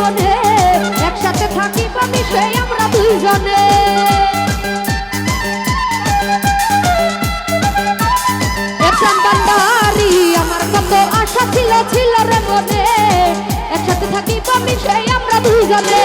মনে একসাথে থাকি বা মিশে আমরা দুইজনে। ভান্ডারি আমার কত আশা ছিল ছিল রে মনে। একসাথে থাকি বা মিশে আমরা দুইজনে।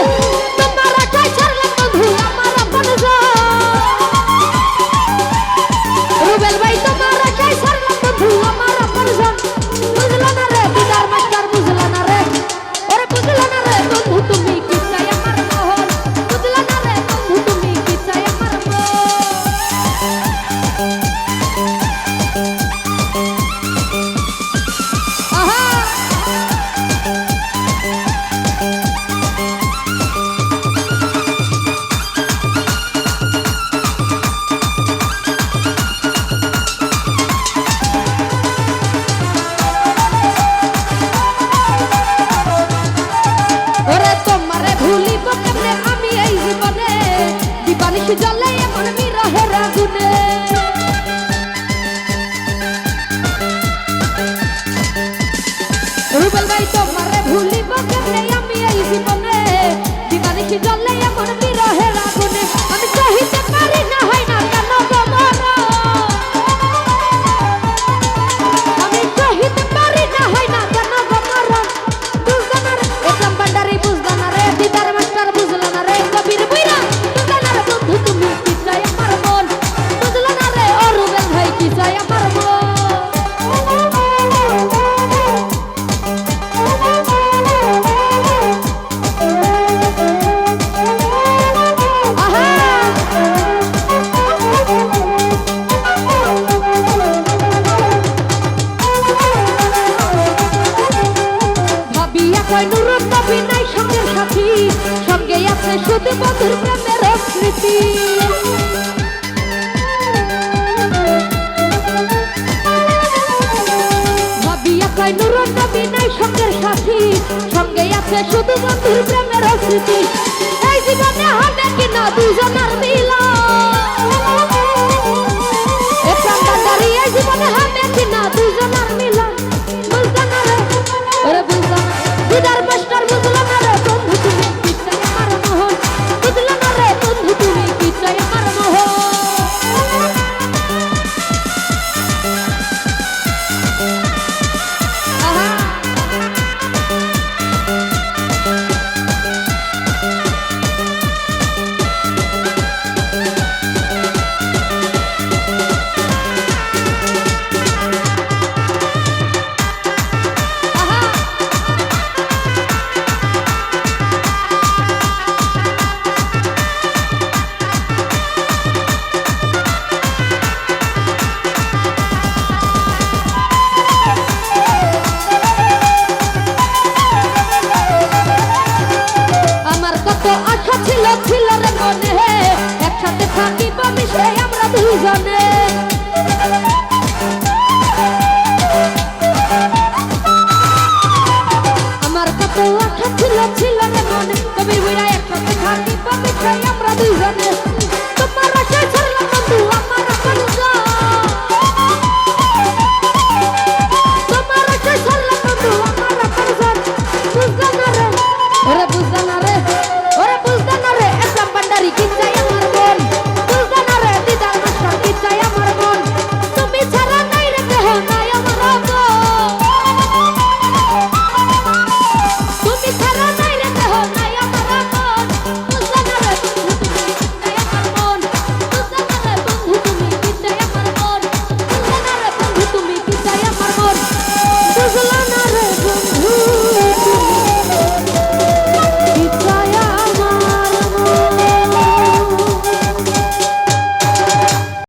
হয় শুধু মধুর প্রেমের আকৃতি সঙ্গের শুধু বন্ধুর প্রেমের অস্মৃতি। এই জীবনে হবে কিনা দুজনের মিলন? জানে। আমার কত আশা ছিল ছিল রে মনে। তুমি বুড়া একসাথে থাকি পাবে আমরা দুইজনে